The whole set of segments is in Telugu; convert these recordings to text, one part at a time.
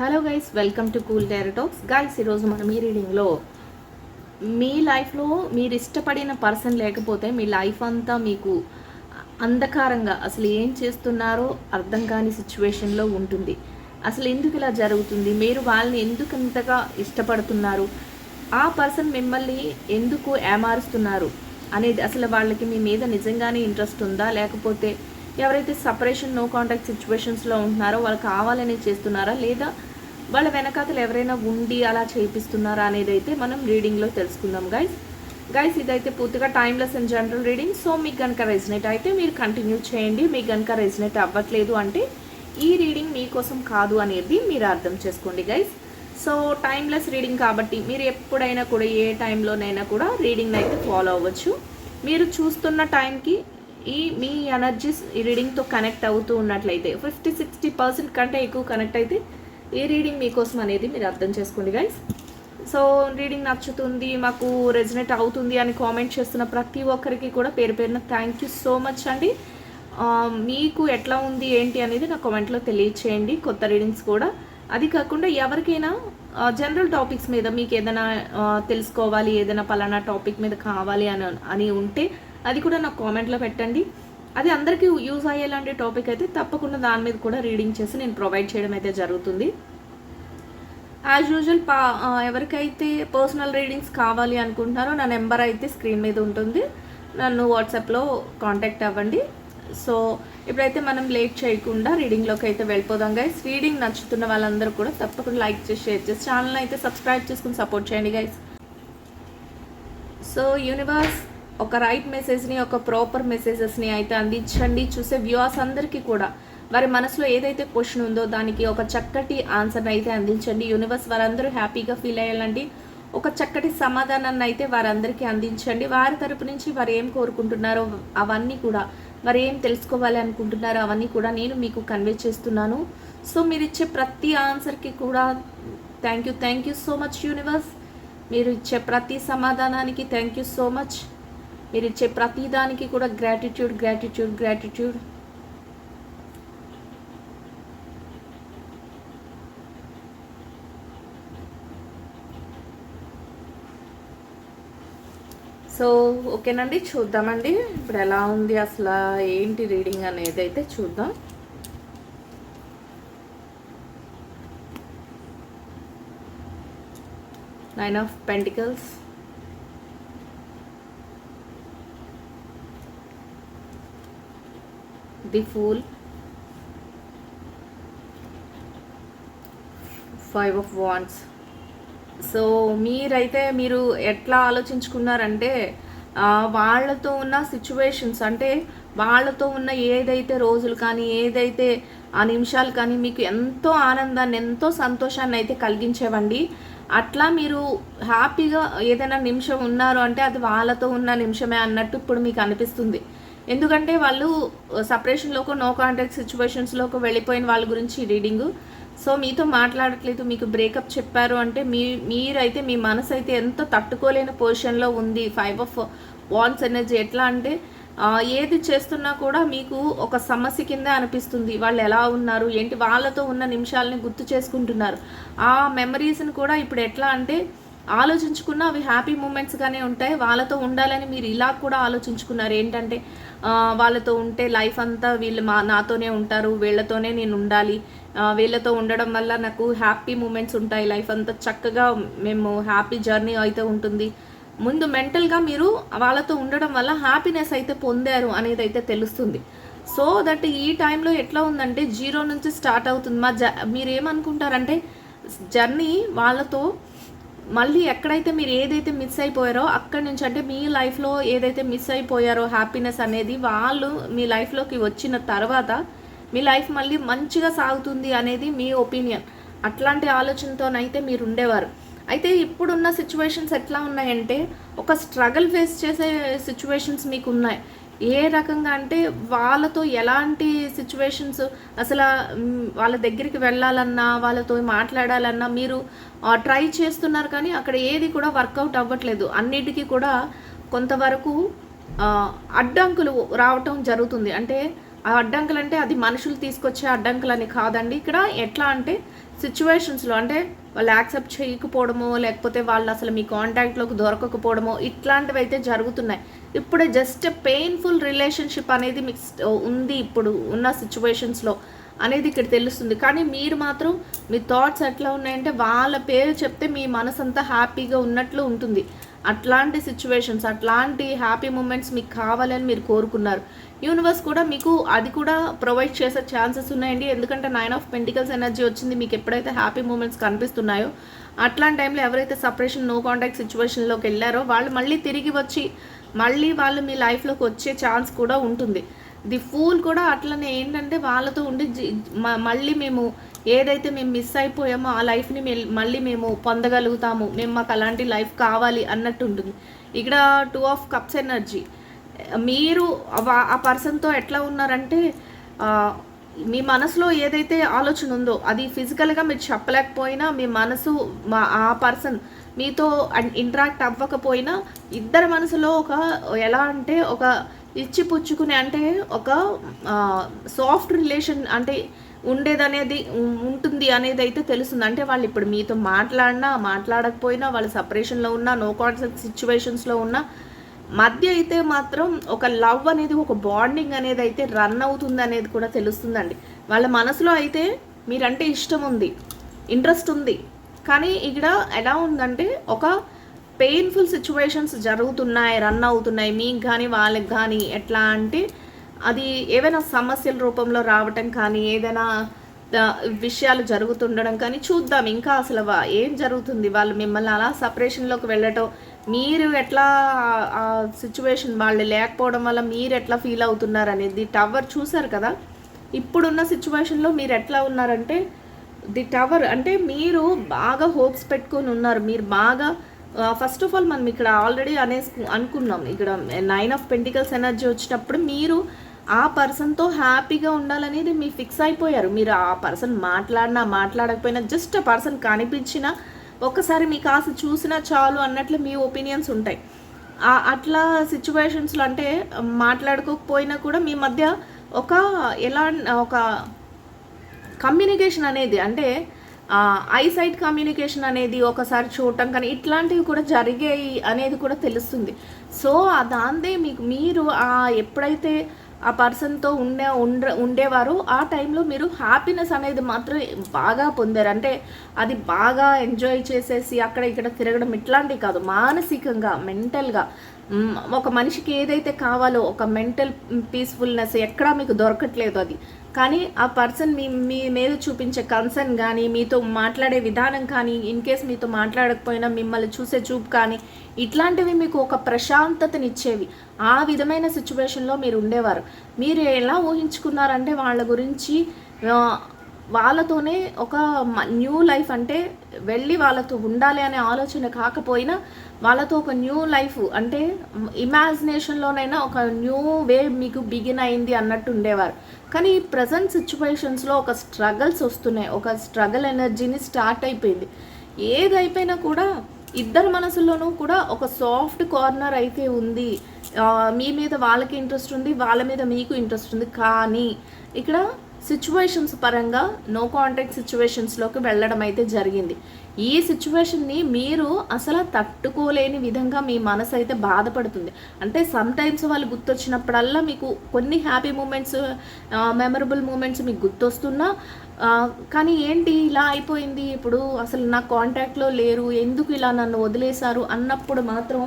Hello guys welcome to Cool Talks guys ఈరోజు మనం ఈ రీడింగ్లో మీ లైఫ్లో మీరు ఇష్టపడిన పర్సన్ లేకపోతే మీ లైఫ్ అంతా మీకు అంధకారంగా అసలు ఏం చేస్తున్నారో అర్థం కాని సిచ్యువేషన్లో ఉంటుంది. అసలు ఎందుకు ఇలా జరుగుతుంది? మీరు వాళ్ళని ఎందుకు అంతగా ఇష్టపడుతున్నారు? ఆ పర్సన్ మిమ్మల్ని ఎందుకు ఏమారుస్తున్నారు? అనేది అసలు వాళ్ళకి మీ మీద నిజంగానే ఇంట్రెస్ట్ ఉందా? లేకపోతే ఎవరైతే సపరేషన్ నో కాంటాక్ట్ సిచ్యువేషన్స్లో ఉంటున్నారో వాళ్ళు కావాలని చేస్తున్నారా? లేదా వాళ్ళ వెనకాతలు ఎవరైనా ఉండి అలా చేయిస్తున్నారా అనేది అయితే మనం రీడింగ్లో తెలుసుకుందాం గైస్ గైస్ ఇదైతే పూర్తిగా timeless and general reading so మీకు కనుక రెజినేట్ అయితే మీరు కంటిన్యూ చేయండి. మీకు కనుక రెజినేట్ అవ్వట్లేదు అంటే ఈ రీడింగ్ మీకోసం కాదు అనేది మీరు అర్థం చేసుకోండి గైస్ సో టైమ్లెస్ రీడింగ్ కాబట్టి మీరు ఎప్పుడైనా కూడా ఏ టైంలోనైనా కూడా రీడింగ్ అయితే ఫాలో అవ్వచ్చు. మీరు చూస్తున్న టైంకి ఈ మీ ఎనర్జీస్ ఈ రీడింగ్తో కనెక్ట్ అవుతూ ఉన్నట్లయితే ఫిఫ్టీ సిక్స్టీ పర్సెంట్ కంటే ఎక్కువ కనెక్ట్ అయితే ఈ రీడింగ్ మీకోసం అనేది మీరు అర్థం చేసుకోండి గైస్ సో రీడింగ్ నచ్చుతుంది మాకు రెజినేట్ అవుతుంది అని కామెంట్ చేస్తున్న ప్రతి ఒక్కరికి కూడా పేరు పేరున థ్యాంక్ యూ సో మచ్ అండి. మీకు ఎట్లా ఉంది ఏంటి అనేది నా కామెంట్లో తెలియచేయండి కొత్త రీడింగ్స్ కూడా. అది కాకుండా ఎవరికైనా జనరల్ టాపిక్స్ మీద మీకు ఏదైనా తెలుసుకోవాలి ఏదైనా పలానా టాపిక్ మీద కావాలి అని అని ఉంటే అది కూడా నాకు కామెంట్లో పెట్టండి. అది అందరికీ యూజ్ అయ్యేలాంటి టాపిక్ అయితే తప్పకుండా దాని మీద కూడా రీడింగ్ చేసి నేను ప్రొవైడ్ చేయడం అయితే జరుగుతుంది. యాజ్ యూజువల్ పా ఎవరికైతే పర్సనల్ రీడింగ్స్ కావాలి అనుకుంటున్నారో నా నెంబర్ అయితే స్క్రీన్ మీద ఉంటుంది. నన్ను వాట్సాప్లో కాంటాక్ట్ అవ్వండి. సో ఇప్పుడైతే మనం లేట్ చేయకుండా రీడింగ్లోకి అయితే వెళ్ళిపోదాం గైస్ రీడింగ్ నచ్చుతున్న వాళ్ళందరూ కూడా తప్పకుండా లైక్ చేసి షేర్ చేసి ఛానల్ అయితే సబ్స్క్రైబ్ చేసుకుని సపోర్ట్ చేయండి గైస్ సో యూనివర్స్ ఒక రైట్ మెసేజ్ని ఒక ప్రాపర్ మెసేజెస్ని అయితే అందించండి. చూసే వ్యూవర్స్ అందరికీ కూడా వారి మనసులో ఏదైతే క్వశ్చన్ ఉందో దానికి ఒక చక్కటి ఆన్సర్ని అయితే అందించండి. యూనివర్స్ వారందరూ హ్యాపీగా ఫీల్ అయ్యాలండి. ఒక చక్కటి సమాధానాన్ని అయితే వారందరికీ అందించండి. వారి తరపు నుంచి వారు ఏం కోరుకుంటున్నారో అవన్నీ కూడా వారు ఏం తెలుసుకోవాలి అనుకుంటున్నారో అవన్నీ కూడా నేను మీకు కన్వే చేస్తున్నాను. సో మీరు ఇచ్చే ప్రతి ఆన్సర్కి కూడా thank you thank you so much universe మీరు ఇచ్చే ప్రతి సమాధానానికి థ్యాంక్ యూ సో మచ్ మీరు ఇచ్చే ప్రతిదానికి కూడా గ్రాటిట్యూడ్ గ్రాటిట్యూడ్ గ్రాటిట్యూడ్ సో ఓకేనండి చూద్దామండి. ఇప్పుడు ఎలా ఉంది అసలు ఏంటి రీడింగ్ అనేది అయితే చూద్దాం. Nine of pentacles the fool five of wands so మీరైతే మీరు ఎట్లా ఆలోచించుకున్నారంటే వాళ్ళతో ఉన్న సిచ్యువేషన్స్ అంటే వాళ్ళతో ఉన్న ఏదైతే రోజులు కానీ ఏదైతే ఆ నిమిషాలు కానీ మీకు ఎంతో ఆనందాన్ని ఎంతో సంతోషాన్ని అయితే కలిగించేవండి. అట్లా మీరు హ్యాపీగా ఏదైనా నిమిషం ఉన్నారు అంటే అది వాళ్ళతో ఉన్న నిమిషమే అన్నట్టు ఇప్పుడు మీకు అనిపిస్తుంది. ఎందుకంటే వాళ్ళు సపరేషన్లోకి నో కాంటాక్ట్ సిచ్యువేషన్స్లోకి వెళ్ళిపోయిన వాళ్ళ గురించి రీడింగు సో మీతో మాట్లాడట్లేదు మీకు బ్రేకప్ చెప్పారు అంటే మీ మీరైతే మీ మనసు అయితే ఎంతో తట్టుకోలేని పొజిషన్లో ఉంది. ఫైవ్ ఆఫ్ వాన్స్ ఎనర్జీ ఎట్లా అంటే ఏది చేస్తున్నా కూడా మీకు ఒక సమస్య కింద అనిపిస్తుంది. వాళ్ళు ఎలా ఉన్నారు ఏంటి వాళ్ళతో ఉన్న నిమిషాలని గుర్తు చేసుకుంటున్నారు. ఆ మెమరీస్ని కూడా ఇప్పుడు ఎట్లా అంటే ఆలోచించుకున్న అవి హ్యాపీ మూమెంట్స్గానే ఉంటాయి. వాళ్ళతో ఉండాలని మీరు ఇలా కూడా ఆలోచించుకున్నారు. ఏంటంటే వాళ్ళతో ఉంటే లైఫ్ అంతా వీళ్ళు మా నాతోనే ఉంటారు వీళ్ళతోనే నేను ఉండాలి. వీళ్ళతో ఉండడం వల్ల నాకు హ్యాపీ మూమెంట్స్ ఉంటాయి. లైఫ్ అంతా చక్కగా మేము హ్యాపీ జర్నీ అయితే ఉంటుంది. ముందు మెంటల్గా మీరు వాళ్ళతో ఉండడం వల్ల హ్యాపీనెస్ అయితే పొందారు అనేది అయితే తెలుస్తుంది. సో దట్ ఈ టైంలో ఎట్లా ఉందంటే జీరో నుంచి స్టార్ట్ అవుతుంది. మా జ మీరు ఏమనుకుంటారంటే జర్నీ వాళ్ళతో మళ్ళీ ఎక్కడైతే మీరు ఏదైతే మిస్ అయిపోయారో అక్కడి నుంచి అంటే మీ లైఫ్లో ఏదైతే మిస్ అయిపోయారో హ్యాపీనెస్ అనేది వాళ్ళు మీ లైఫ్లోకి వచ్చిన తర్వాత మీ లైఫ్ మళ్ళీ మంచిగా సాగుతుంది అనేది మీ ఒపీనియన్ అట్లాంటి ఆలోచనతోనైతే మీరు ఉండేవారు. అయితే ఇప్పుడున్న సిచ్యువేషన్స్ ఎట్లా ఉన్నాయంటే ఒక స్ట్రగల్ ఫేస్ చేసే సిచ్యువేషన్స్ మీకు ఉన్నాయి. ఏ రకంగా అంటే వాళ్ళతో ఎలాంటి సిచ్యువేషన్స్ అసలు వాళ్ళ దగ్గరికి వెళ్ళాలన్నా వాళ్ళతో మాట్లాడాలన్నా మీరు ట్రై చేస్తున్నారు కానీ అక్కడ ఏది కూడా వర్కౌట్ అవ్వట్లేదు. అన్నిటికీ కూడా కొంతవరకు అడ్డంకులు రావటం జరుగుతుంది. అంటే ఆ అడ్డంకులు అంటే అది మనుషులు తీసుకొచ్చే అడ్డంకులు అని కాదండి. ఇక్కడ ఎట్లా అంటే సిచ్యువేషన్స్లో అంటే వాళ్ళు యాక్సెప్ట్ చేయకపోవడమో లేకపోతే వాళ్ళు అసలు మీ కాంటాక్ట్లోకి దొరకకపోవడమో ఇట్లాంటివి అయితే జరుగుతున్నాయి. ఇప్పుడు జస్ట్ పెయిన్ఫుల్ రిలేషన్షిప్ అనేది మీకు ఉంది ఇప్పుడు ఉన్న సిచ్యువేషన్స్లో అనేది ఇక్కడ తెలుస్తుంది. కానీ మీరు మాత్రం మీ థాట్స్ ఎట్లా ఉన్నాయంటే వాళ్ళ పేరు చెప్తే మీ మనసు అంతా హ్యాపీగా ఉన్నట్లు ఉంటుంది. అట్లాంటి సిచ్యువేషన్స్ అట్లాంటి హ్యాపీ మూమెంట్స్ మీకు కావాలని మీరు కోరుకున్నారు. యూనివర్స్ కూడా మీకు అది కూడా ప్రొవైడ్ చేసే ఛాన్సెస్ ఉన్నాయండి. ఎందుకంటే నైన్ ఆఫ్ పెంటికల్స్ ఎనర్జీ వచ్చింది. మీకు ఎప్పుడైతే హ్యాపీ మూమెంట్స్ కనిపిస్తున్నాయో అట్లాంటి టైంలో ఎవరైతే సపరేషన్ నో కాంటాక్ట్ సిచ్యువేషన్లోకి వెళ్ళారో వాళ్ళు మళ్ళీ తిరిగి వచ్చి మళ్ళీ వాళ్ళు మీ లైఫ్లోకి వచ్చే ఛాన్స్ కూడా ఉంటుంది. ది ఫూల్ కూడా అట్లనే ఏంటంటే వాళ్ళతో ఉండి మళ్ళీ మేము ఏదైతే మేము మిస్ అయిపోయామో ఆ లైఫ్ని మళ్ళీ మేము పొందగలుగుతాము. మేము మాకు అలాంటి లైఫ్ కావాలి అన్నట్టు ఉంటుంది. ఇక్కడ టూ ఆఫ్ కప్స్ ఎనర్జీ మీరు ఆ పర్సన్తో ఎట్లా ఉన్నారంటే మీ మనసులో ఏదైతే ఆలోచన ఉందో అది ఫిజికల్గా మీరు చెప్పలేకపోయినా మీ మనసు మా ఆ పర్సన్ మీతో ఇంటరాక్ట్ అవ్వకపోయినా ఇద్దరి మనసులో ఒక ఎలా అంటే ఒక ఇచ్చి పుచ్చుకునే అంటే ఒక సాఫ్ట్ రిలేషన్ అంటే ఉండేదనేది ఉంటుంది అనేది అయితే తెలుస్తుంది. అంటే వాళ్ళు ఇప్పుడు మీతో మాట్లాడినా మాట్లాడకపోయినా వాళ్ళు సపరేషన్లో ఉన్నా నో కాన్సెప్ట్ సిచ్యువేషన్స్లో ఉన్నా మధ్య అయితే మాత్రం ఒక లవ్ అనేది ఒక బాండింగ్ అనేది అయితే రన్ అవుతుంది అనేది కూడా తెలుస్తుందండి. వాళ్ళ మనసులో అయితే మీరంటే ఇష్టం ఉంది ఇంట్రెస్ట్ ఉంది. కానీ ఇక్కడ ఎలా ఉందంటే ఒక పెయిన్ఫుల్ సిచ్యువేషన్స్ జరుగుతున్నాయి రన్ అవుతున్నాయి. మీకు కానీ వాళ్ళకి కానీ ఎట్లా అంటే అది ఏవైనా సమస్యల రూపంలో రావటం కానీ ఏదైనా విషయాలు జరుగుతుండడం కానీ చూద్దాం. ఇంకా అసలు ఏం జరుగుతుంది? వాళ్ళు మిమ్మల్ని అలా సపరేషన్లోకి వెళ్ళటం మీరు ఎట్లా ఆ సిచ్యువేషన్ వాళ్ళు లేకపోవడం వల్ల మీరు ఎట్లా ఫీల్ అవుతున్నారు అనేది టవర్ చూసారు కదా? ఇప్పుడున్న సిచ్యువేషన్లో మీరు ఎట్లా ఉన్నారంటే ది టవర్ అంటే మీరు బాగా హోప్స్ పెట్టుకొని ఉన్నారు. మీరు బాగా ఫస్ట్ ఆఫ్ ఆల్ మనం ఇక్కడ ఆల్రెడీ అనేసి అనుకున్నాం. ఇక్కడ నైన్ ఆఫ్ పెంటికల్స్ ఎనర్జీ వచ్చినప్పుడు మీరు ఆ పర్సన్తో హ్యాపీగా ఉండాలనేది మీ ఫిక్స్ అయిపోయారు. మీరు ఆ పర్సన్ మాట్లాడినా మాట్లాడకపోయినా జస్ట్ ఆ పర్సన్ కనిపించినా ఒక్కసారి మీ కాస్త చూసినా చాలు అన్నట్లు మీ ఒపీనియన్స్ ఉంటాయి. అట్లా సిచ్యువేషన్స్లో అంటే మాట్లాడుకోకపోయినా కూడా మీ మధ్య ఒక ఎలా ఒక కమ్యూనికేషన్ అనేది అంటే ఐసైట్ కమ్యూనికేషన్ అనేది ఒకసారి చూడటం కానీ ఇట్లాంటివి కూడా జరిగాయి అనేది కూడా తెలుస్తుంది. సో దాందే మీకు మీరు ఎప్పుడైతే ఆ పర్సన్తో ఉండే ఉండ ఉండేవారు. ఆ టైంలో మీరు హ్యాపీనెస్ అనేది మాత్రం బాగా పొందారు. అంటే అది బాగా ఎంజాయ్ చేసేసి అక్కడ ఇక్కడ తిరగడం ఇట్లాంటివి కాదు. మానసికంగా మెంటల్గా. ఒక మనిషికి ఏదైతే కావాలో ఒక మెంటల్ పీస్ఫుల్నెస్ ఎక్కడా మీకు దొరకట్లేదు అది. కానీ ఆ పర్సన్ మీ మీ మీద చూపించే కన్సర్న్ కానీ మీతో మాట్లాడే విధానం కానీ ఇన్ కేస్ మీతో మాట్లాడకపోయినా మిమ్మల్ని చూసే చూపు కానీ ఇట్లాంటివి మీకు ఒక ప్రశాంతతనిచ్చేవి. ఆ విధమైన సిచ్యువేషన్లో మీరు ఉండేవారు మీరు ఎలా ఊహించుకున్నారంటే వాళ్ళ గురించి వాళ్ళతోనే ఒక న్యూ లైఫ్ అంటే వెళ్ళి వాళ్ళతో ఉండాలి అనే ఆలోచన కాకపోయినా వాళ్ళతో ఒక న్యూ లైఫ్ అంటే ఇమాజినేషన్లోనైనా ఒక న్యూ వే మీకు బిగిన్ అయింది అన్నట్టు ఉండేవారు. కానీ ఈ ప్రజెంట్ సిచ్యువేషన్స్లో ఒక స్ట్రగల్స్ వస్తున్నాయి. ఒక స్ట్రగల్ ఎనర్జీని స్టార్ట్ అయిపోయింది. ఏదైపోయినా కూడా ఇద్దరు మనసుల్లోనూ కూడా ఒక సాఫ్ట్ కార్నర్ అయితే ఉంది. మీ మీద వాళ్ళకి ఇంట్రెస్ట్ ఉంది వాళ్ళ మీద మీకు ఇంట్రెస్ట్ ఉంది. కానీ ఇక్కడ సిచ్యువేషన్స్ పరంగా నో కాంటాక్ట్ సిచ్యువేషన్స్లోకి వెళ్ళడం అయితే జరిగింది. ఈ సిచ్యువేషన్ని మీరు అసలు తట్టుకోలేని విధంగా మీ మనసు అయితే బాధపడుతుంది. అంటే సమ్ టైమ్స్ వాళ్ళు గుర్తొచ్చినప్పుడల్లా మీకు కొన్ని హ్యాపీ మూమెంట్స్ మెమరబుల్ మూమెంట్స్ మీకు గుర్తొస్తున్నా కానీ ఏంటి ఇలా అయిపోయింది? ఇప్పుడు అసలు నా కాంటాక్ట్లో లేరు. ఎందుకు ఇలా నన్ను వదిలేశారు? అన్నప్పుడు మాత్రం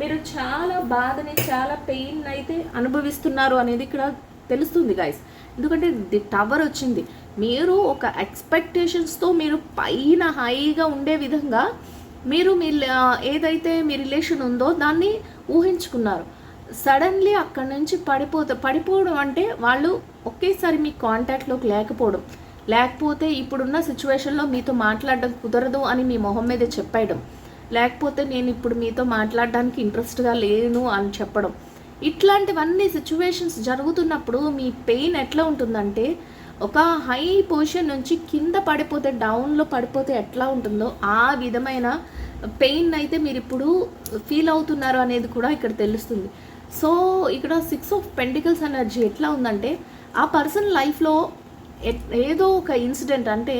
మీరు చాలా బాధని చాలా పెయిన్ అయితే అనుభవిస్తున్నారు అనేది ఇక్కడ తెలుస్తుంది గాయస్ ఎందుకంటే ది టవర్ వచ్చింది. మీరు ఒక ఎక్స్పెక్టేషన్స్తో మీరు పైన హైగా ఉండే విధంగా మీరు మీ ఏదైతే మీ రిలేషన్ ఉందో దాన్ని ఊహించుకున్నారు. సడన్లీ అక్కడి నుంచి పడిపోతే పడిపోవడం అంటే వాళ్ళు ఒకేసారి మీ కాంటాక్ట్లోకి లేకపోవడం. లేకపోతే ఇప్పుడున్న సిచ్యువేషన్లో మీతో మాట్లాడడం కుదరదు అని మీ మొహం మీద చెప్పేయడం లేకపోతే నేను ఇప్పుడు మీతో మాట్లాడడానికి ఇంట్రెస్ట్గా లేను అని చెప్పడం. ఇట్లాంటివన్నీ సిచ్యువేషన్స్ జరుగుతున్నప్పుడు మీ పెయిన్ ఎట్లా ఉంటుందంటే ఒక హై పొజిషన్ నుంచి కింద పడిపోతే డౌన్లో పడిపోతే ఎట్లా ఉంటుందో ఆ విధమైన పెయిన్ అయితే మీరు ఇప్పుడు ఫీల్ అవుతున్నారు అనేది కూడా ఇక్కడ తెలుస్తుంది. సో ఇక్కడ సిక్స్ ఆఫ్ పెంటికల్స్ ఎనర్జీ ఎట్లా ఉందంటే ఆ పర్సన్ లైఫ్లో ఏదో ఒక ఇన్సిడెంట్ అంటే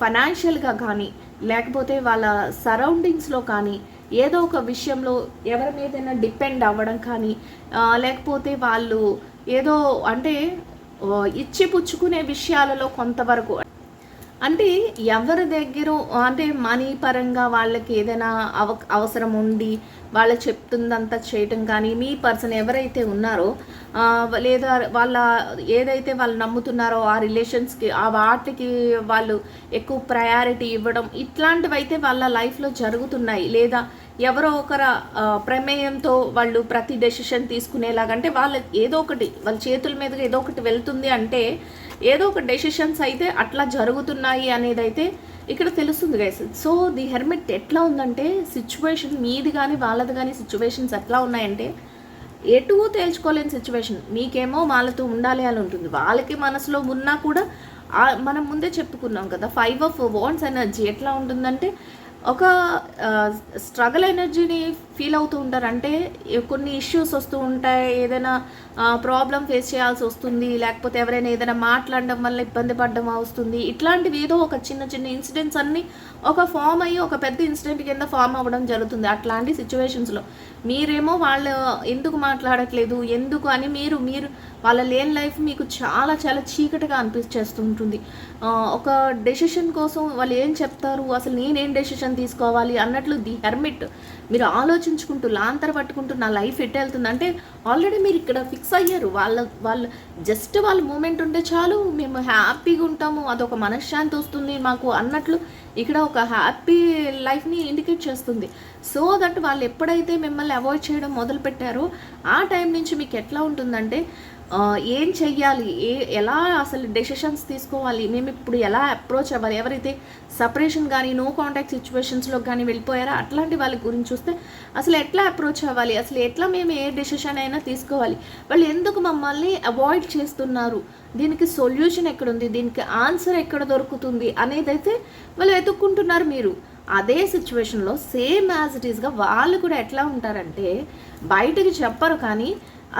ఫైనాన్షియల్గా కానీ లేకపోతే వాళ్ళ సరౌండింగ్స్లో కానీ ఏదో ఒక విషయంలో ఎవరి మీదైనా డిపెండ్ అవ్వడం కానీ లేకపోతే వాళ్ళు ఏదో అంటే ఇచ్చి పుచ్చుకునే విషయాలలో కొంతవరకు అంటే ఎవరి దగ్గర అంటే మనీ పరంగా వాళ్ళకి ఏదైనా అవ అవసరం ఉండి వాళ్ళు చెప్తుందంతా చేయటం కానీ మీ పర్సన్ ఎవరైతే ఉన్నారో లేదా వాళ్ళ ఏదైతే వాళ్ళు నమ్ముతున్నారో ఆ రిలేషన్స్కి ఆ వాటికి వాళ్ళు ఎక్కువ ప్రయారిటీ ఇవ్వడం ఇట్లాంటివి అయితే వాళ్ళ లైఫ్లో జరుగుతున్నాయి. లేదా ఎవరో ఒకర ప్రమేయంతో వాళ్ళు ప్రతి డెసిషన్ తీసుకునేలాగంటే వాళ్ళ ఏదో ఒకటి వాళ్ళ చేతుల మీదుగా ఏదో ఒకటి వెళ్తుంది అంటే ఏదో ఒక డెసిషన్స్ అయితే అట్లా జరుగుతున్నాయి అనేది అయితే ఇక్కడ తెలుస్తుంది గైస్ సో ది హెర్మిట్ ఎట్లా ఉందంటే సిచ్యువేషన్ మీది కానీ వాళ్ళది కానీ సిచ్యువేషన్స్ ఎట్లా ఉన్నాయంటే ఎటు తేల్చుకోలేని సిచ్యువేషన్ మీకేమో వాళ్ళతో ఉండాలి అని ఉంటుంది. వాళ్ళకి మనసులో ఉన్నా కూడా మనం ముందే చెప్పుకున్నాం కదా ఫైవ్ ఆఫ్ వాన్స్ ఎనర్జీ ఎట్లా ఉంటుందంటే ఒక స్ట్రగల్ ఎనర్జీని ఫీల్ అవుతూ ఉంటారు. అంటే కొన్ని ఇష్యూస్ వస్తూ ఉంటాయి. ఏదైనా ప్రాబ్లం ఫేస్ చేయాల్సి వస్తుంది. లేకపోతే ఎవరైనా ఏదైనా మాట్లాడడం వల్ల ఇబ్బంది పడడం వస్తుంది. ఇట్లాంటివి ఏదో ఒక చిన్న చిన్న ఇన్సిడెంట్స్ అన్నీ ఒక ఫామ్ అయ్యి ఒక పెద్ద ఇన్సిడెంట్ కింద ఫామ్ అవ్వడం జరుగుతుంది. అట్లాంటి సిచ్యువేషన్స్లో మీరేమో వాళ్ళు ఎందుకు మాట్లాడట్లేదు? ఎందుకు అని మీరు మీరు వాళ్ళ లేని లైఫ్ మీకు చాలా చాలా చీకటిగా అనిపించేస్తుంటుంది ఒక డెసిషన్ కోసం వాళ్ళు ఏం చెప్తారు? అసలు నేనేం డెసిషన్ తీసుకోవాలి? అన్నట్లు ది హెర్మిట్ మీరు ఆలోచించుకుంటూ లాంతర పట్టుకుంటూ నా లైఫ్ ఎట్ వెళ్తుంది అంటే ఆల్రెడీ మీరు ఇక్కడ ఫిక్స్ అయ్యారు. వాళ్ళ వాళ్ళు జస్ట్ వాళ్ళ మూమెంట్ ఉంటే చాలు మేము హ్యాపీగా ఉంటాము. అదొక మనశ్శాంతి వస్తుంది మాకు అన్నట్లు ఇక్కడ ఒక హ్యాపీ లైఫ్ని ఇండికేట్ చేస్తుంది. సో దట్ వాళ్ళు ఎప్పుడైతే మిమ్మల్ని అవాయిడ్ చేయడం మొదలుపెట్టారో ఆ టైం నుంచి మీకు ఎట్లా ఉంటుందంటే ఏం చెయ్యాలి? ఏ ఎలా అసలు డెసిషన్స్ తీసుకోవాలి? మేము ఇప్పుడు ఎలా అప్రోచ్ అవ్వాలి? ఎవరైతే సపరేషన్ కానీ నో కాంటాక్ట్ సిచ్యువేషన్స్లో కానీ వెళ్ళిపోయారో అట్లాంటి వాళ్ళ గురించి చూస్తే అసలు ఎట్లా అప్రోచ్ అవ్వాలి? అసలు ఎట్లా మేము ఏ డెసిషన్ అయినా తీసుకోవాలి? వాళ్ళు ఎందుకు మమ్మల్ని అవాయిడ్ చేస్తున్నారు? దీనికి సొల్యూషన్ ఎక్కడుంది? దీనికి ఆన్సర్ ఎక్కడ దొరుకుతుంది? అనేది అయితే వాళ్ళు వెతుక్కుంటున్నారు మీరు. అదే సిచ్యువేషన్లో సేమ్ యాజ్ ఇట్ ఈస్గా వాళ్ళు కూడా ఎట్లా ఉంటారంటే బయటకు చెప్పరు కానీ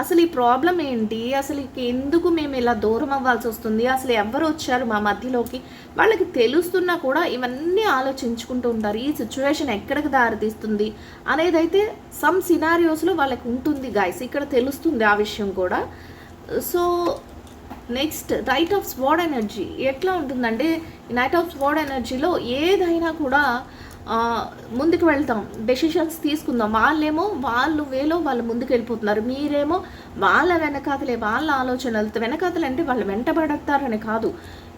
అసలు ఈ ప్రాబ్లం ఏంటి? అసలు ఎందుకు మేము ఇలా దూరం అవ్వాల్సి వస్తుంది? అసలు ఎవరు వచ్చారు మా మధ్యలోకి? వాళ్ళకి తెలుస్తున్నా కూడా ఇవన్నీ ఆలోచించుకుంటూ ఉంటారు. ఈ సిచ్యువేషన్ ఎక్కడికి దారితీస్తుంది అనేది అయితే సమ్ సినారియోస్లో వాళ్ళకి ఉంటుంది గాయస్ ఇక్కడ తెలుస్తుంది ఆ విషయం కూడా. So next knight of swords energy ఎట్లా ఉంటుందంటే నైట్ ఆఫ్ స్వాడ్ ఎనర్జీలో ఏదైనా కూడా ముందుకు వెళ్తాం. డెసిషన్స్ తీసుకుందాం. వాళ్ళేమో వాళ్ళు వేలో వాళ్ళు ముందుకు వెళ్ళిపోతున్నారు. మీరేమో వాళ్ళ వెనకాతలే వాళ్ళ ఆలోచనలతో వెనకాతలు అంటే వాళ్ళు వెంటబడతారని కాదు.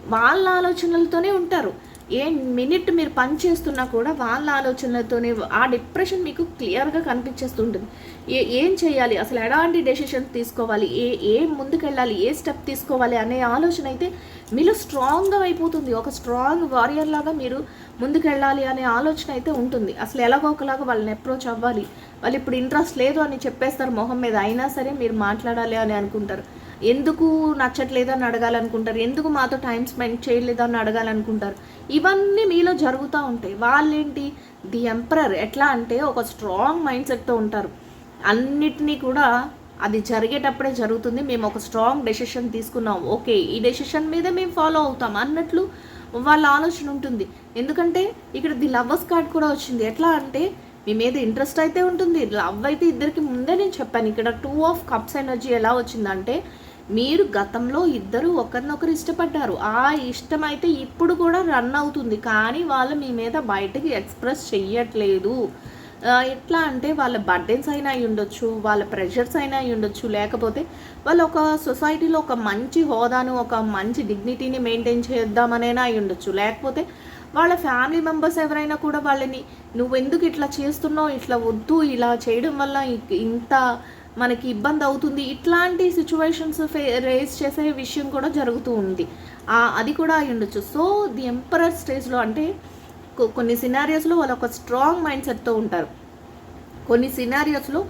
వాళ్ళ ఆలోచనలతోనే ఉంటారు. ఏ మినిట్ మీరు పని చేస్తున్నా కూడా వాళ్ళ ఆలోచనలతోనే ఆ డిప్రెషన్ మీకు క్లియర్గా కనిపించేస్తుంటుంది. ఏ ఏం చేయాలి? అసలు ఎలాంటి డెసిషన్స్ తీసుకోవాలి? ఏ ఏ ముందుకెళ్ళాలి? ఏ స్టెప్ తీసుకోవాలి అనే ఆలోచన అయితే మీలో స్ట్రాంగ్గా అయిపోతుంది. ఒక స్ట్రాంగ్ వారియర్ లాగా మీరు ముందుకెళ్ళాలి అనే ఆలోచన అయితే ఉంటుంది. అసలు ఎలాగో ఒకలాగా వాళ్ళని అప్రోచ్ అవ్వాలి. వాళ్ళు ఇప్పుడు ఇంట్రెస్ట్ లేదు అని చెప్పేస్తారు మొహం మీద. అయినా సరే మీరు మాట్లాడాలి అని అనుకుంటారు. ఎందుకు నచ్చట్లేదు అని అడగాలనుకుంటారు? ఎందుకు మాతో టైం స్పెండ్ చేయలేదు అని అడగాలనుకుంటారు? ఇవన్నీ మీలో జరుగుతూ ఉంటాయి. వాళ్ళేంటి? The emperor. ఎట్లా అంటే ఒక స్ట్రాంగ్ మైండ్ సెట్తో ఉంటారు. అన్నిటినీ కూడా అది జరిగేటప్పుడే జరుగుతుంది. మేము ఒక స్ట్రాంగ్ డెసిషన్ తీసుకున్నాం. ఓకే ఈ డెసిషన్ మీదే మేము ఫాలో అవుతాం అన్నట్లు వాళ్ళ ఆలోచన ఉంటుంది. ఎందుకంటే ఇక్కడ ది లవ్వర్స్ కార్డ్ కూడా వచ్చింది. ఎట్లా అంటే మీ మీద ఇంట్రెస్ట్ అయితే ఉంటుంది. లవ్ అయితే ఇద్దరికి ముందే నేను చెప్పాను. ఇక్కడ టూ ఆఫ్ కప్స్ ఎనర్జీ ఎలా వచ్చిందంటే మీరు గతంలో ఇద్దరు ఒకరినొకరు ఇష్టపడ్డారు. ఆ ఇష్టం అయితే ఇప్పుడు కూడా రన్ అవుతుంది. కానీ వాళ్ళు మీ మీద బయటకి ఎక్స్ప్రెస్ చెయ్యట్లేదు. ఎట్లా అంటే వాళ్ళ బర్డెన్స్ అయినా అయి ఉండొచ్చు వాళ్ళ ప్రెషర్స్ అయినా అయి ఉండొచ్చు. లేకపోతే వాళ్ళు ఒక సొసైటీలో ఒక మంచి హోదాను ఒక మంచి డిగ్నిటీని మెయింటైన్ చేద్దామనైనా అయి ఉండొచ్చు. లేకపోతే వాళ్ళ ఫ్యామిలీ మెంబర్స్ ఎవరైనా కూడా వాళ్ళని నువ్వు ఎందుకు ఇట్లా చేస్తున్నావు? ఇట్లా వద్దు. ఇలా చేయడం వల్ల ఇంత మనకి ఇబ్బంది అవుతుంది. ఇట్లాంటి సిచ్యువేషన్స్ ఫే రేస్ చేసే విషయం కూడా జరుగుతూ ఉంది. అది కూడా అయి ఉండొచ్చు. సో ది ఎంపరర్ స్టేజ్లో అంటే కొన్ని సినారియోస్లో వాళ్ళు ఒక స్ట్రాంగ్ మైండ్ సెట్తో ఉంటారు. కొన్ని సినారియోస్లో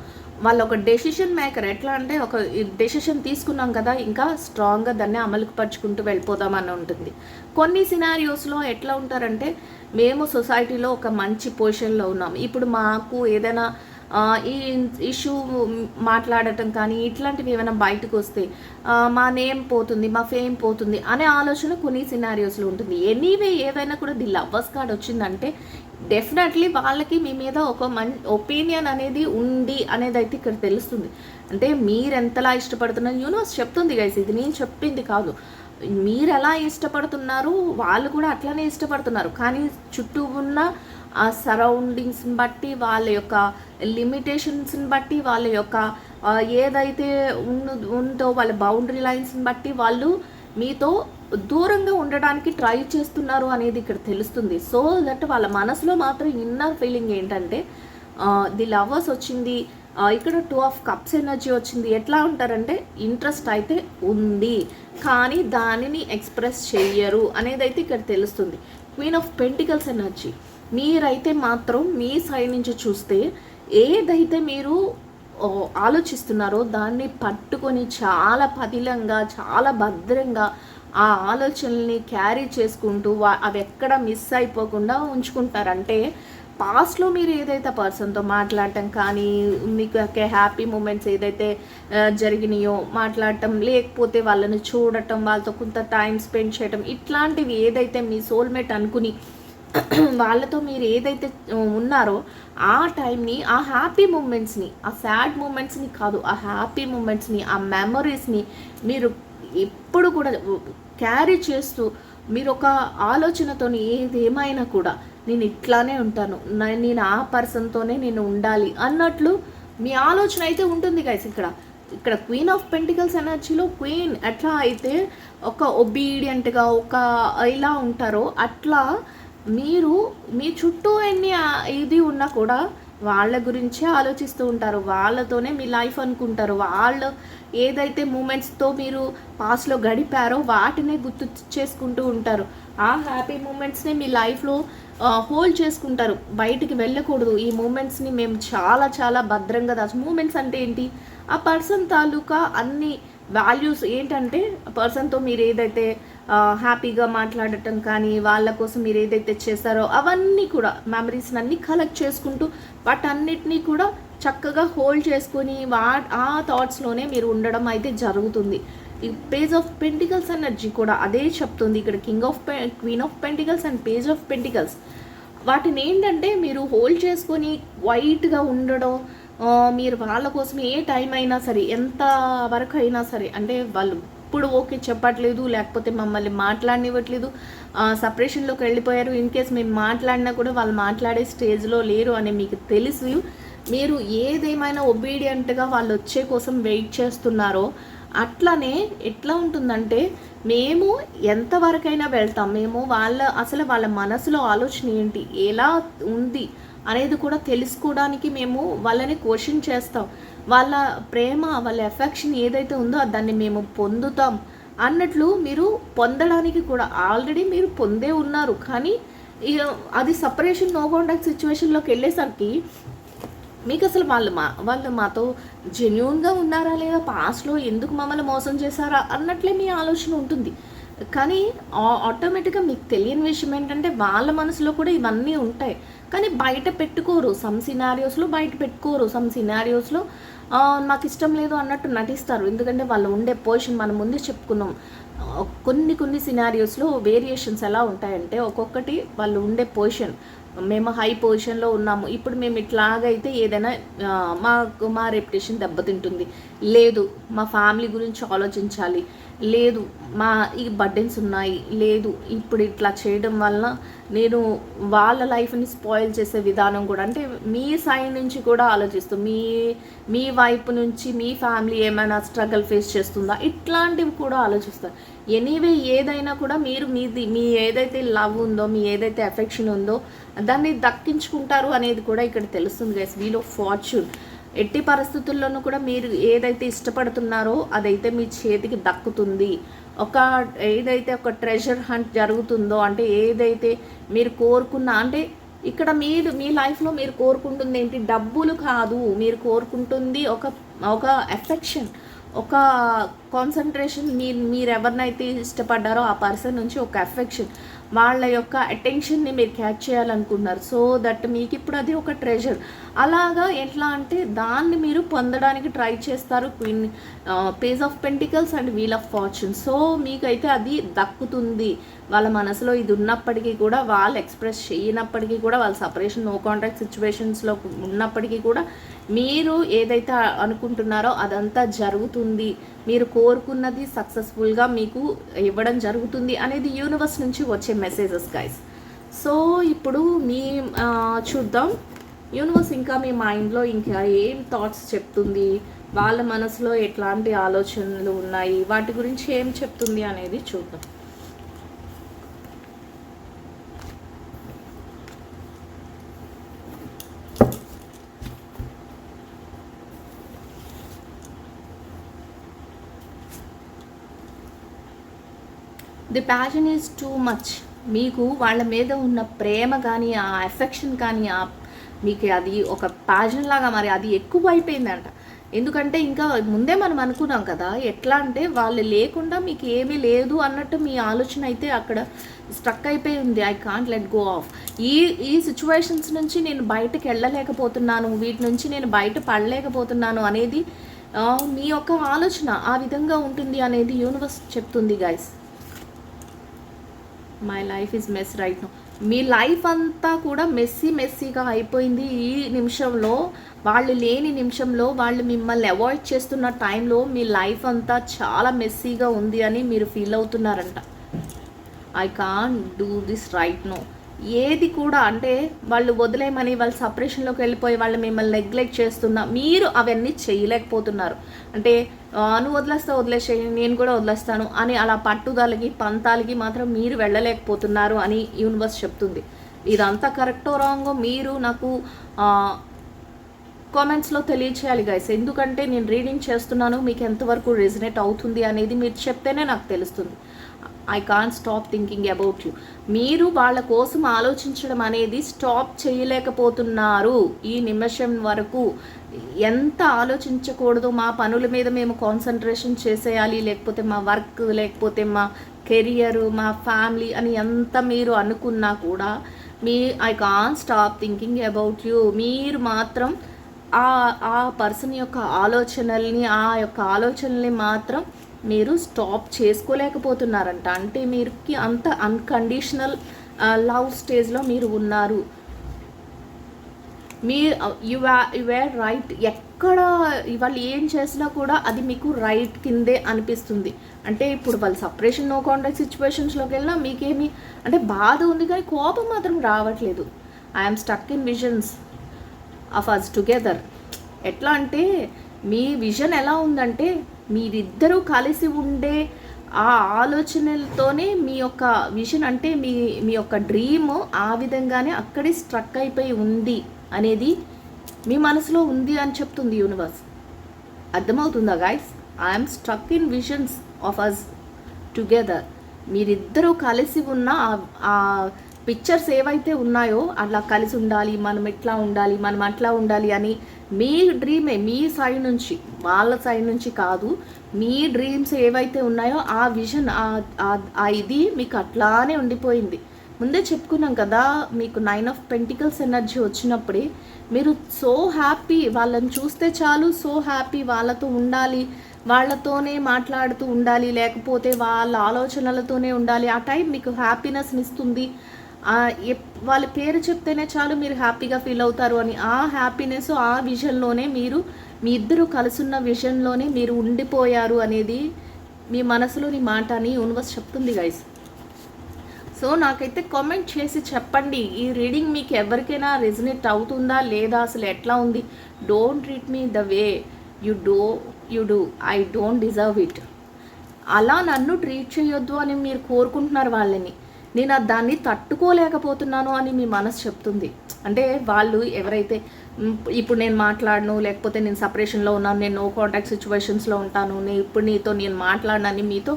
వాళ్ళు ఒక డెసిషన్ మేకర్ ఎట్లా అంటే ఒక డెసిషన్ తీసుకున్నాం కదా ఇంకా స్ట్రాంగ్గా దాన్ని అమలుకు పరుచుకుంటూ వెళ్ళిపోదామని ఉంటుంది. కొన్ని సినారియోస్లో ఎట్లా ఉంటారంటే మేము సొసైటీలో ఒక మంచి పొజిషన్లో ఉన్నాం. ఇప్పుడు మాకు ఏదైనా ఈ ఇష్యూ మాట్లాడటం కానీ ఇట్లాంటివి ఏమైనా బయటకు వస్తే మా నేమ్ పోతుంది మా ఫేమ్ పోతుంది అనే ఆలోచన కొన్ని సినారియోస్లో ఉంటుంది. ఎనీవే ఏదైనా కూడా ది లవ్వర్స్ కార్డ్ వచ్చిందంటే డెఫినెట్లీ వాళ్ళకి మీ మీద ఒక మన్ ఒపీనియన్ అనేది ఉంది అనేది అయితే ఇక్కడ తెలుస్తుంది. అంటే మీరు ఎంతలా ఇష్టపడుతున్నారు? యూనివర్స్ చెప్తుంది గైస్ ఇది నేను చెప్పింది కాదు. మీరు ఎలా ఇష్టపడుతున్నారు? వాళ్ళు కూడా అట్లానే ఇష్టపడుతున్నారు. కానీ చుట్టూ ఉన్న ఆ సరౌండింగ్స్ని బట్టి వాళ్ళ యొక్క లిమిటేషన్స్ని బట్టి వాళ్ళ యొక్క ఏదైతే ఉన్న ఉందో వాళ్ళ బౌండరీ లైన్స్ని బట్టి వాళ్ళు మీతో దూరంగా ఉండడానికి ట్రై చేస్తున్నారు అనేది ఇక్కడ తెలుస్తుంది. సో దట్ వాళ్ళ మనసులో మాత్రం ఇన్నర్ ఫీలింగ్ ఏంటంటే ది లవర్స్ వచ్చింది ఇక్కడ టూ ఆఫ్ కప్స్ ఎనర్జీ వచ్చింది. ఎట్లా ఉంటారంటే ఇంట్రెస్ట్ అయితే ఉంది కానీ దానిని ఎక్స్ప్రెస్ చెయ్యరు అనేది అయితే ఇక్కడ తెలుస్తుంది. Queen of pentacles energy. మీరైతే మాత్రం మీ సైడ్ నుంచి చూస్తే ఏదైతే మీరు ఆలోచిస్తున్నారో దాన్ని పట్టుకొని చాలా పదిలంగా చాలా భద్రంగా ఆ ఆలోచనల్ని క్యారీ చేసుకుంటూ అవి ఎక్కడ మిస్ అయిపోకుండా ఉంచుకుంటారంటే పాస్ట్లో మీరు ఏదైతే పర్సన్తో మాట్లాడటం కానీ మీకు హ్యాపీ మూమెంట్స్ ఏదైతే జరిగినాయో మాట్లాడటం లేకపోతే వాళ్ళని చూడటం వాళ్ళతో కొంత టైం స్పెండ్ చేయటం ఇట్లాంటివి ఏదైతే మీ సోల్మేట్ అనుకుని వాళ్ళతో మీరు ఏదైతే ఉన్నారో ఆ టైంని ఆ హ్యాపీ మూమెంట్స్ని ఆ సాడ్ మూమెంట్స్ని కాదు ఆ హ్యాపీ మూమెంట్స్ని ఆ మెమరీస్ని మీరు ఎప్పుడు కూడా క్యారీ చేస్తూ మీరు ఒక ఆలోచనతో ఏది ఏమైనా కూడా నేను ఇట్లానే ఉంటాను నేను ఆ పర్సన్తోనే నేను ఉండాలి అన్నట్లు మీ ఆలోచన అయితే ఉంటుంది గైస్ ఇక్కడ. ఇక్కడ క్వీన్ ఆఫ్ పెంటికల్స్ ఎనర్జీలో క్వీన్ ఎట్లా అయితే ఒక ఒబీడియంట్గా ఒక ఇలా ఉంటారో అట్లా మీరు మీ చుట్టూ ఎన్ని ఇది ఉన్నా కూడా వాళ్ళ గురించే ఆలోచిస్తూ ఉంటారు. వాళ్ళతోనే మీ లైఫ్ అనుకుంటారు. వాళ్ళు ఏదైతే మూమెంట్స్తో మీరు పాస్ట్లో గడిపారో వాటినే గుర్తు చేసుకుంటూ ఉంటారు. ఆ హ్యాపీ మూమెంట్స్ని మీ లైఫ్లో హోల్డ్ చేసుకుంటారు. బయటికి వెళ్ళకూడదు. ఈ మూమెంట్స్ని మేము చాలా చాలా భద్రంగా దాచు మూమెంట్స్ అంటే ఏంటి? ఆ పర్సన్ తాలూకా అన్ని వాల్యూస్ ఏంటంటే పర్సన్తో మీరు ఏదైతే హ్యాపీగా మాట్లాడటం కానీ వాళ్ళ కోసం మీరు ఏదైతే చేస్తారో అవన్నీ కూడా మెమరీస్ని అన్నీ కలెక్ట్ చేసుకుంటూ వాటన్నిటినీ కూడా చక్కగా హోల్డ్ చేసుకొని వా ఆ థాట్స్లోనే మీరు ఉండడం అయితే జరుగుతుంది. ఈ పేజ్ ఆఫ్ పెంటికల్స్ ఎనర్జీ కూడా అదే చెప్తుంది. ఇక్కడ కింగ్ ఆఫ్ పె queen of pentacles and page of pentacles వాటిని ఏంటంటే మీరు హోల్డ్ చేసుకొని వైట్గా ఉండడం మీరు వాళ్ళ కోసం ఏ టైం అయినా సరే ఎంత వరకు అయినా సరే అంటే వాళ్ళు ఇప్పుడు ఓకే చెప్పట్లేదు లేకపోతే మమ్మల్ని మాట్లాడనివ్వట్లేదు సపరేషన్లోకి వెళ్ళిపోయారు ఇన్ కేస్ మేము మాట్లాడినా కూడా వాళ్ళు మాట్లాడే స్టేజ్లో లేరు అని మీకు తెలుసు. మీరు ఏదేమైనా ఒబీడియంట్గా వాళ్ళు వచ్చే కోసం వెయిట్ చేస్తున్నారో అట్లనే ఎట్లా ఉంటుందంటే మేము ఎంతవరకైనా వెళ్తాం. మేము వాళ్ళ అసలు వాళ్ళ మనసులో ఆలోచన ఏంటి? ఎలా ఉంది? అనేది కూడా తెలుసుకోవడానికి మేము వాళ్ళని క్వశ్చన్ చేస్తాం. వాళ్ళ ప్రేమ వాళ్ళ ఎఫెక్షన్ ఏదైతే ఉందో దాన్ని మేము పొందుతాం అన్నట్లు మీరు పొందడానికి కూడా ఆల్రెడీ మీరు పొందే ఉన్నారు. కానీ అది సపరేషన్ నో కాంటాక్ట్ సిచ్యువేషన్లోకి వెళ్ళేసరికి మీకు అసలు వాళ్ళు మా వాళ్ళు మాతో జెన్యున్గా ఉన్నారా లేదా పాస్ట్లో ఎందుకు మమ్మల్ని మోసం చేశారా అన్నట్లే మీ ఆలోచన ఉంటుంది. కానీ ఆటోమేటిక్గా మీకు తెలియని విషయం ఏంటంటే వాళ్ళ మనసులో కూడా ఇవన్నీ ఉంటాయి. కానీ బయట పెట్టుకోరు. సమ్ సినారియోస్లో బయట పెట్టుకోరు. సమ్ సినారియోస్లో నాకు ఇష్టం లేదు అన్నట్టు నటిస్తారు. ఎందుకంటే వాళ్ళు ఉండే పొజిషన్ మనం ముందే చెప్పుకున్నాం. కొన్ని కొన్ని సినారియోస్లో వేరియేషన్స్ ఎలా ఉంటాయంటే ఒక్కొక్కటి వాళ్ళు ఉండే పొజిషన్ మేము హై పొజిషన్లో ఉన్నాము. ఇప్పుడు మేము ఇట్లాగైతే ఏదైనా మాకు మా రెప్యుటేషన్ దెబ్బతింటుంది. లేదు మా ఫ్యామిలీ గురించి ఆలోచించాలి. లేదు మా ఈ బర్డెన్స్ ఉన్నాయి లేదు ఇప్పుడు ఇట్లా చేయడం వలన నేను వాళ్ళ లైఫ్ని స్పాయిల్ చేసే విధానం కూడా అంటే మీ సైడ్ నుంచి కూడా ఆలోచిస్తూ మీ మీ వైపు నుంచి మీ ఫ్యామిలీ ఏమైనా స్ట్రగుల్ ఫేస్ చేస్తుందా? ఇట్లాంటివి కూడా ఆలోచిస్తారు ఎనీవే ఏదైనా కూడా మీరు మీది మీ ఏదైతే లవ్ ఉందో మీ ఏదైతే ఎఫెక్షన్ ఉందో దాన్ని దక్కించుకుంటారు అనేది కూడా ఇక్కడ తెలుస్తుంది గైస్ వీలో ఫార్చ్యూన్ ఎట్టి పరిస్థితుల్లోనూ కూడా మీరు ఏదైతే ఇష్టపడుతున్నారో అదైతే మీ చేతికి దక్కుతుంది. ఒక ఏదైతే ఒక ట్రెజర్ హంట్ జరుగుతుందో అంటే ఏదైతే మీరు కోరుకున్న అంటే ఇక్కడ మీరు మీ లైఫ్లో మీరు కోరుకుంటుంది ఏంటి? డబ్బులు కాదు. మీరు కోరుకుంటుంది ఒక ఒక ఎఫెక్షన్ ఒక కాన్సన్ట్రేషన్ మీరు మీరు ఎవరినైతే ఇష్టపడ్డారో ఆ పర్సన్ నుంచి ఒక ఎఫెక్షన్ వాళ్ళ యొక్క అటెన్షన్ని మీరు క్యాచ్ చేయాలనుకున్నారు. సో దట్ మీకు ఇప్పుడు అది ఒక ట్రెజర్ అలాగా ఎట్లా అంటే దాన్ని మీరు పొందడానికి ట్రై చేస్తారు queen page of pentacles and wheel of fortune so మీకైతే అది దక్కుతుంది. వాళ్ళ మనసులో ఇది ఉన్నప్పటికీ కూడా వాళ్ళు ఎక్స్ప్రెస్ చేయనప్పటికీ కూడా వాళ్ళ సపరేషన్ నో కాంటాక్ట్ సిచ్యువేషన్స్లో ఉన్నప్పటికీ కూడా మీరు ఏదైతే అనుకుంటున్నారో అదంతా జరుగుతుంది. మీరు కోరుకున్నది సక్సెస్ఫుల్గా మీకు ఇవ్వడం జరుగుతుంది అనేది యూనివర్స్ నుంచి వచ్చే మెసేజెస్ గైస్ సో ఇప్పుడు మీ చూద్దాం. యూనివర్స్ ఇంకా మీ మైండ్లో ఇంకా ఏం థాట్స్ చెప్తుంది? వాళ్ళ మనసులో ఎట్లాంటి ఆలోచనలు ఉన్నాయి? వాటి గురించి ఏం చెప్తుంది అనేది చూద్దాం. The passion is too much మీకు వాళ్ళ మీద ఉన్న ప్రేమ కానీ ఆ ఎఫెక్షన్ కానీ ఆ మీకు అది ఒక ప్యాషన్ లాగా మరి అది ఎక్కువ అయిపోయిందంట. ఎందుకంటే ఇంకా ముందే మనం అనుకున్నాం కదా ఎట్లా అంటే వాళ్ళు లేకుండా మీకు ఏమీ లేదు అన్నట్టు మీ ఆలోచన అయితే అక్కడ స్ట్రక్ అయిపోయి ఉంది. I can't let go of ఈ ఈ సిచ్యువేషన్స్ నుంచి నేను బయటకు వెళ్ళలేకపోతున్నాను వీటి నుంచి నేను బయట పడలేకపోతున్నాను అనేది మీ యొక్క ఆలోచన ఆ విధంగా ఉంటుంది అనేది యూనివర్స్ చెప్తుంది guys my life is mess right now me life అంతా కూడా మెస్సీ మెస్సీగా అయిపోయింది ఈ నిమిషంలో. వాళ్ళు లేని నిమిషంలో వాళ్ళు మిమ్మల్ని అవాయిడ్ చేస్తున్న టైంలో మీ లైఫ్ అంతా చాలా మెస్సీగా ఉంది అని మీరు feel అవుతున్నారంట. I can do this right now ఏది కూడా అంటే వాళ్ళు వదిలేయమని వాళ్ళు సపరేషన్లోకి వెళ్ళిపోయి వాళ్ళు మిమ్మల్ని నెగ్లెక్ట్ చేస్తున్నా మీరు అవన్నీ చేయలేకపోతున్నారు. అంటే నువ్వు వదిలేస్తా వదిలేసేయి నేను కూడా వదిలేస్తాను అని అలా పట్టుదలకి పంతాలకి మాత్రం మీరు వెళ్ళలేకపోతున్నారు అని యూనివర్స్ చెప్తుంది. ఇదంతా కరెక్టో రాంగో మీరు నాకు కామెంట్స్లో తెలియచేయాలి గైస్ ఎందుకంటే నేను రీడింగ్ చేస్తున్నాను మీకు ఎంతవరకు రెజినేట్ అవుతుంది అనేది మీరు చెప్తేనే నాకు తెలుస్తుంది. I can stop thinking about you మీరు వాళ్ళ కోసం ఆలోచించడం అనేది స్టాప్ చేయలేకపోతున్నారు. ఈ నిమిషం వరకు ఎంత ఆలోచించకూడదు? మా పనుల మీద మేము కాన్సన్ట్రేషన్ చేసేయాలి. లేకపోతే మా వర్క్ లేకపోతే మా కెరియర్ మా ఫ్యామిలీ అని ఎంత మీరు అనుకున్నా కూడా మీ I can stop thinking about you మీరు మాత్రం ఆ ఆ పర్సన్ యొక్క ఆలోచనల్ని ఆ యొక్క ఆలోచనల్ని మాత్రం మీరు స్టాప్ చేసుకోలేకపోతున్నారంట. అంటే మీరుకి అంత అన్కండిషనల్ లవ్ స్టేజ్లో మీరు ఉన్నారు. మీ యు వేర్ రైట్ ఎక్కడ వాళ్ళు ఏం చేసినా కూడా అది మీకు రైట్ కిందే అనిపిస్తుంది. అంటే ఇప్పుడు వాళ్ళు సపరేషన్ నో కాంటాక్ట్ సిచ్యువేషన్స్లోకి వెళ్ళినా మీకేమి అంటే బాధ ఉంది కానీ కోపం మాత్రం రావట్లేదు. I'm stuck in visions of us together ఎట్లా అంటే మీ విజన్ ఎలా ఉందంటే మీరిద్దరూ కలిసి ఉండే ఆ ఆలోచనలతోనే మీ యొక్క విజన్ అంటే మీ మీ యొక్క డ్రీమ్ ఆ విధంగానే అక్కడే స్ట్రక్ అయిపోయి ఉంది అనేది మీ మనసులో ఉంది అని చెప్తుంది యూనివర్స్. అర్థమవుతుందా guys I'm struck in visions of us together మీరిద్దరూ కలిసి ఉన్న ఆ- ఆ పిక్చర్స్ ఏవైతే ఉన్నాయో అట్లా కలిసి ఉండాలి మనం ఎట్లా ఉండాలి మనం అట్లా ఉండాలి అని మీ డ్రీమే మీ సైడ్ నుంచి వాళ్ళ సైడ్ నుంచి కాదు మీ డ్రీమ్స్ ఏవైతే ఉన్నాయో ఆ విజన్ ఆ ఇది మీకు అట్లానే ఉండిపోయింది. ముందే చెప్పుకున్నాం కదా మీకు నైన్ ఆఫ్ పెంటికల్స్ ఎనర్జీ వచ్చినప్పుడే మీరు సో హ్యాపీ వాళ్ళని చూస్తే చాలు సో హ్యాపీ వాళ్ళతో ఉండాలి వాళ్ళతోనే మాట్లాడుతూ ఉండాలి లేకపోతే వాళ్ళ ఆలోచనలతోనే ఉండాలి. ఆ టైం మీకు హ్యాపీనెస్ని ఇస్తుంది వాళ్ళ పేరు చెప్తేనే చాలు మీరు హ్యాపీగా ఫీల్ అవుతారు అని. ఆ హ్యాపీనెస్ ఆ విజన్లోనే మీరు మీ ఇద్దరు కలిసున్న విజన్లోనే మీరు ఉండిపోయారు అనేది మీ మనసులోని మాట అని యూనివర్స్ చెప్తుంది గైస్ సో నాకైతే కామెంట్ చేసి చెప్పండి. ఈ రీడింగ్ మీకు ఎవరికైనా రెజినేట్ అవుతుందా? లేదా? అసలు ఎట్లా ఉంది? Don't treat me the way you do you do I don't deserve it అలా నన్ను ట్రీట్ చేయొద్దు అని మీరు కోరుకుంటున్నారు వాళ్ళని. నేను దాన్ని తట్టుకోలేకపోతున్నాను అని మీ మనసు చెప్తుంది. అంటే వాళ్ళు ఎవరైతే ఇప్పుడు నేను మాట్లాడను లేకపోతే నేను సపరేషన్లో ఉన్నాను నేను నో కాంటాక్ట్ సిచ్యువేషన్స్లో ఉంటాను నేను ఇప్పుడు నీతో నేను మాట్లాడనని మీతో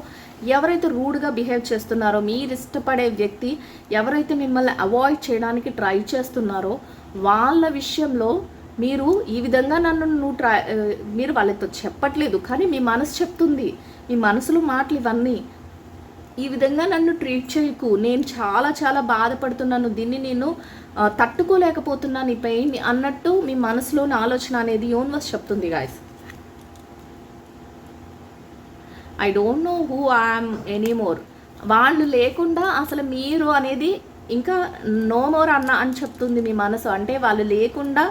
ఎవరైతే రూడ్గా బిహేవ్ చేస్తున్నారో మీరు ఇష్టపడే వ్యక్తి ఎవరైతే మిమ్మల్ని అవాయిడ్ చేయడానికి ట్రై చేస్తున్నారో వాళ్ళ విషయంలో మీరు ఈ విధంగా నన్ను నువ్వు ట్రై మీరు వాళ్ళతో చెప్పట్లేదు. కానీ మీ మనసు చెప్తుంది. మీ మనసులో మాటలు ఇవన్నీ. ఈ విధంగా నన్ను ట్రీట్ చేయకు. నేను చాలా చాలా బాధపడుతున్నాను. దీన్ని నేను తట్టుకోలేకపోతున్నాను ఈ పెయిన్ అన్నట్టు మీ మనసులోని ఆలోచన అనేది యూనివర్స్ చెప్తుంది guys I don't know who I'm anymore వాళ్ళు లేకుండా అసలు మీరు అనేది ఇంకా నో మోర్ అన్న అని చెప్తుంది మీ మనసు. అంటే వాళ్ళు లేకుండా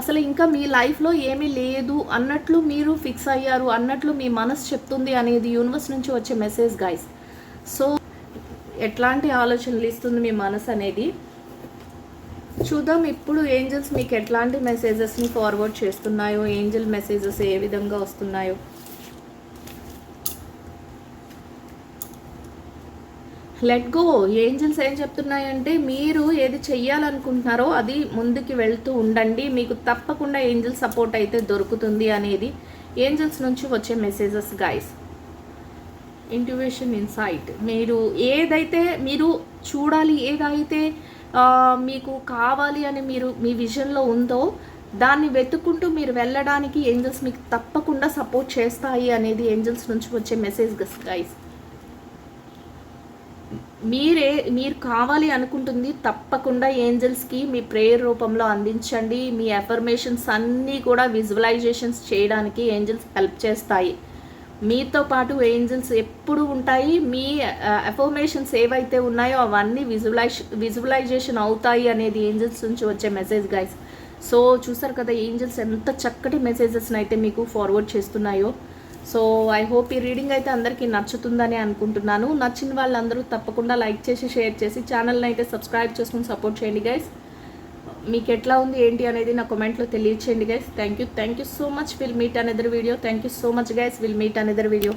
అసలు ఇంకా మీ లైఫ్లో ఏమీ లేదు అన్నట్లు మీరు ఫిక్స్ అయ్యారు అన్నట్లు మీ మనసు చెప్తుంది అనేది యూనివర్స్ నుంచి వచ్చే మెసేజ్ గాయస్ సో ఎట్లాంటి ఆలోచనలు ఇస్తుంది మీ మనసు అనేది? చూద్దాం ఇప్పుడు ఏంజల్స్ మీకు ఎట్లాంటి మెసేజెస్ని ఫార్వర్డ్ చేస్తున్నాయో? ఏంజల్ మెసేజెస్ ఏ విధంగా వస్తున్నాయో? లెట్ గో ఏంజల్స్ ఏం చెప్తున్నాయంటే మీరు ఏది చెయ్యాలనుకుంటున్నారో అది ముందుకి వెళ్తూ ఉండండి. మీకు తప్పకుండా ఏంజల్ సపోర్ట్ అయితే దొరుకుతుంది అనేది ఏంజల్స్ నుంచి వచ్చే మెసేజెస్ గాయస్ ఇంట్యువేషన్ ఇన్సైట్. మీరు ఏదైతే మీరు చూడాలి ఏదైతే మీకు కావాలి అని మీరు మీ విజన్లో ఉందో దాన్ని వెతుక్కుంటూ మీరు వెళ్ళడానికి ఏంజల్స్ మీకు తప్పకుండా సపోర్ట్ చేస్తాయి అనేది ఏంజల్స్ నుంచి వచ్చే మెసేజ్ గైస్ మీరే మీరు కావాలి అనుకుంటుంది తప్పకుండా ఏంజల్స్కి మీ ప్రేయర్ రూపంలో అందించండి. మీ అఫర్మేషన్స్ అన్నీ కూడా విజువలైజేషన్స్ చేయడానికి ఏంజల్స్ హెల్ప్ చేస్తాయి. మీతో పాటు ఏంజల్స్ ఎప్పుడు ఉంటాయి? మీ అఫర్మేషన్స్ ఏవైతే ఉన్నాయో అవన్నీ విజువలైజ్ విజువలైజేషన్ అవుతాయి అనేది ఏంజల్స్ నుంచి వచ్చే మెసేజ్ గైస్ సో చూసారు కదా ఏంజల్స్ ఎంత చక్కటి మెసేజెస్ని అయితే మీకు ఫార్వర్డ్ చేస్తున్నాయో. సో ఐ హోప్ ఈ రీడింగ్ అయితే అందరికీ నచ్చుతుందని అనుకుంటున్నాను. నచ్చిన వాళ్ళందరూ తప్పకుండా లైక్ చేసి షేర్ చేసి ఛానల్ని అయితే సబ్స్క్రైబ్ చేసుకుని సపోర్ట్ చేయండి గైస్ మీకు ఎట్లా ఉంది ఏంటి అనేది నా కమెంట్లో తెలియచేయండి guys thank you thank you so much will meet another video thank you so much guys will meet another video